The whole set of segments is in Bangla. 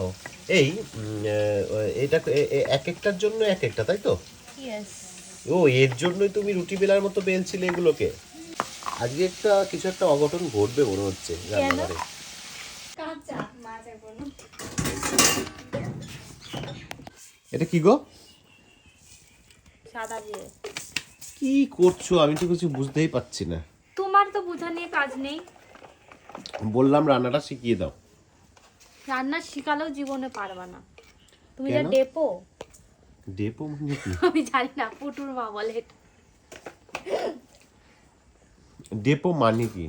ও এই এটা এক একটার জন্য এক একটা তাই তো? ও এর জন্যই তুমি রুটি বেলার মতো বেলছিলে এগুলোকে। আজকে একটা কিছু একটা অঘটন ঘটবে মনে হচ্ছে রান্নাঘরে। কাঁচা এটা কি গো? সাদা দিয়ে। কি করছ? আমি তো কিছু বুঝতেই পারছি না। তোমার তো বোঝা নিয়ে কাজ নেই। বললাম রান্নাটা শিখিয়ে দাও। রান্না শিখালেও জীবনে পারবা না। তুমি যা ডেপো? ডেপো মানে কি? আমি জানি না পুটুর মা বলে ডেপো মানে কি?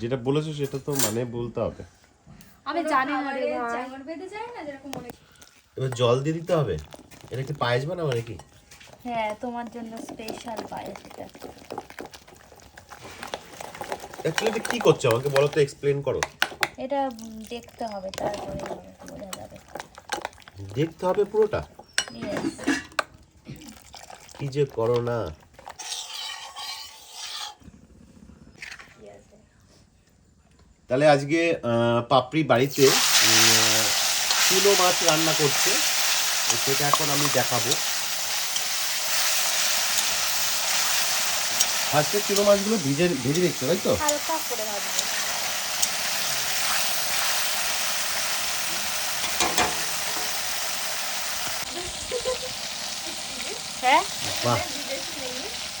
যেটা বলেছ সেটা তো মানে বলতে হবে। আমি জানি না রে ভাই। বেঁধে যায় না যেরকম মনে এবার জল দিয়ে দিতে হবে? এটা কি পায়েস বানাবো নাকি? হ্যাঁ তোমার জন্য স্পেশাল পায়েসটা অ্যাকচুয়ালি কি করছ? আমাকে বলো তো এক্সপ্লেন করো। এটা দেখতে হবে তারপরে বোঝা যাবে। দেখতে হবে পুরোটা? কি যে করো না। তাহলে আজকে পাপড়ি বাড়িতে চুনো মাছ রান্না করছে। সেটা এখন আমি দেখাবো। আজকে চুনো মাছগুলো ভিজে ভেজে দিচ্ছে তাই তো? হালকা করে ভাজবো। হ্যাঁ?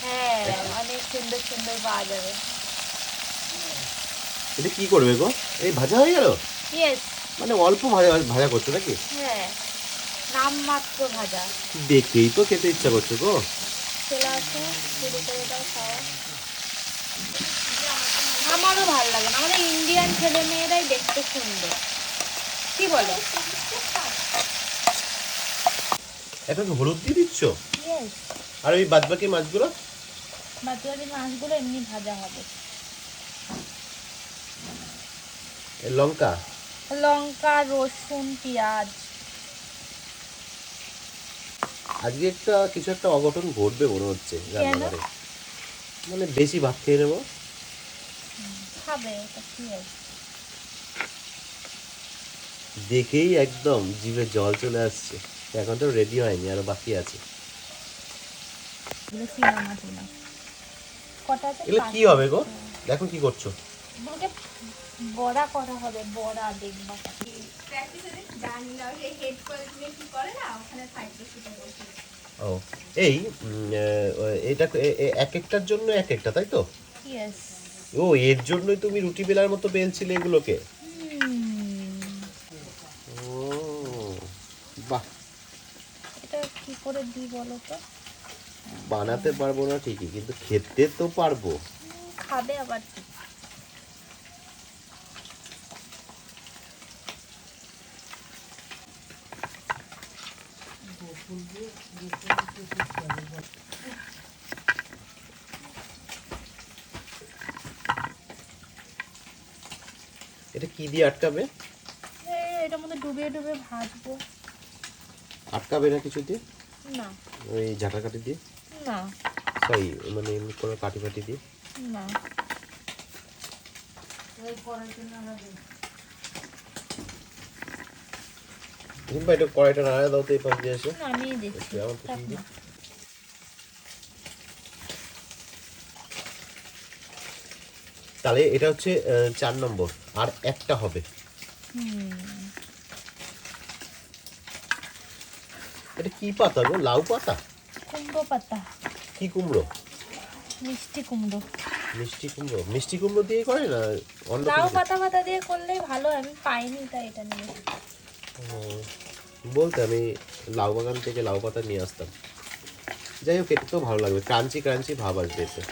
হ্যাঁ অনেক সুন্দর সুন্দর পাওয়া যাবে। এটা কি করবে গো? এই ভাজা হয়ে গেল? মানে অল্প ভাজা ভাজা করছ নাকি? হ্যাঁ নাম মাত্র ভাজা। দেখেই তো খেতে ইচ্ছা করছে গো। চলে আসো শুরু করে দাও খাওয়া। আমারও ভালো লাগে না আমাদের ইন্ডিয়ান ছেলে মেয়েরাই দেখতে সুন্দর। কি বলো? এখন হলুদ দিয়ে দিচ্ছ? আর ওই বাদবাকি মাছগুলো? বাকি মাছগুলো এমনি ভাজা হবে। লঙ্কা? লঙ্কা রসুন পেঁয়াজ। আজকে একটা কিছু একটা অঘটন ঘটবে মনে হচ্ছে রান্নাঘরে। মানে বেশি ভাত খেয়ে নেব। দেখেই একদম জিভে জল চলে আসছে। এখন তো রেডি হয়নি আরও বাকি এগুলো আছে? এগুলো কি হবে গো? দেখো কি করছ। এগুলোকে বড়া করা হবে বড়া দেখবা। প্র্যাকটিস জানি না ওই হেড করে দিলে কি করে না ওখানে থাকবে সেটা বলছি ও এই এটা এক একটার জন্য এক একটা তাই তো? ও এর জন্যই তুমি রুটি বেলার মতো বেলছিলে এগুলোকে? ও বাহ। এটা কি করে দিই বলো তো? বানাতে পারব না ঠিকই কিন্তু খেতে তো পারব। খাবে আবার এটা কি দিয়ে আটকাবে? এ, এটার মধ্যে ডুবিয়ে ডুবিয়ে ভাজবো। আটকাবে না কিছু দিয়ে? না। ওই ঝাঁটাকাটি দিয়ে? না। সরি মানে এমনি কোনো কাটি ফাটি দিয়ে? না। কিংবা এটা কড়াইটা নাড়া দাও তো এই পাশ দিয়ে এসে। দিচ্ছি। একটু। তাহলে এটা হচ্ছে চার নম্বর আর একটা হবে। এটা কি পাতা গো? লাউ পাতা? কুমড়ো পাতা। কি কুমড়ো? মিষ্টি কুমড়ো। মিষ্টি কুমড়ো? মিষ্টি কুমড়ো দিয়ে করে না অন্য লাউ পাতা পাতা দিয়ে করলেই ভালো আমি পাইনি তাই এটা নিয়ে। বলতে আমি লাউ বাগান থেকে লাউ পাতা নিয়ে আসতাম। যাই হোক এটা তো ভালো লাগবে। ক্রাঞ্চি ক্রাঞ্চি ভাব আসবে এতে।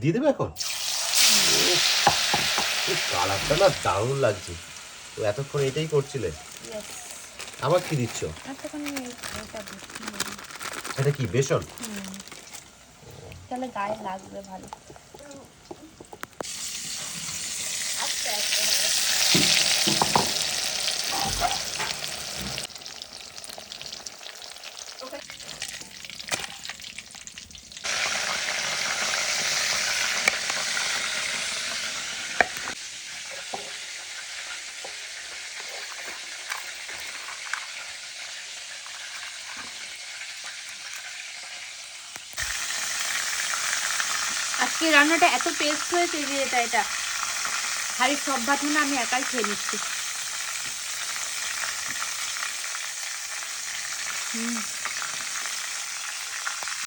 দিয়ে দেবে এখন? কালারটা না দারুণ লাগছে। তো এতক্ষণ এটাই করছিলে? আবার কি দিচ্ছ? এটা কি বেসন? তাহলে গায়ে লাগবে ভালো। আজকে রান্নাটা এত টেস্ট হয়েছে যে এটা এটা। হাড়ির সব ভাত আমি একাই খেয়ে নিচ্ছি। হুম।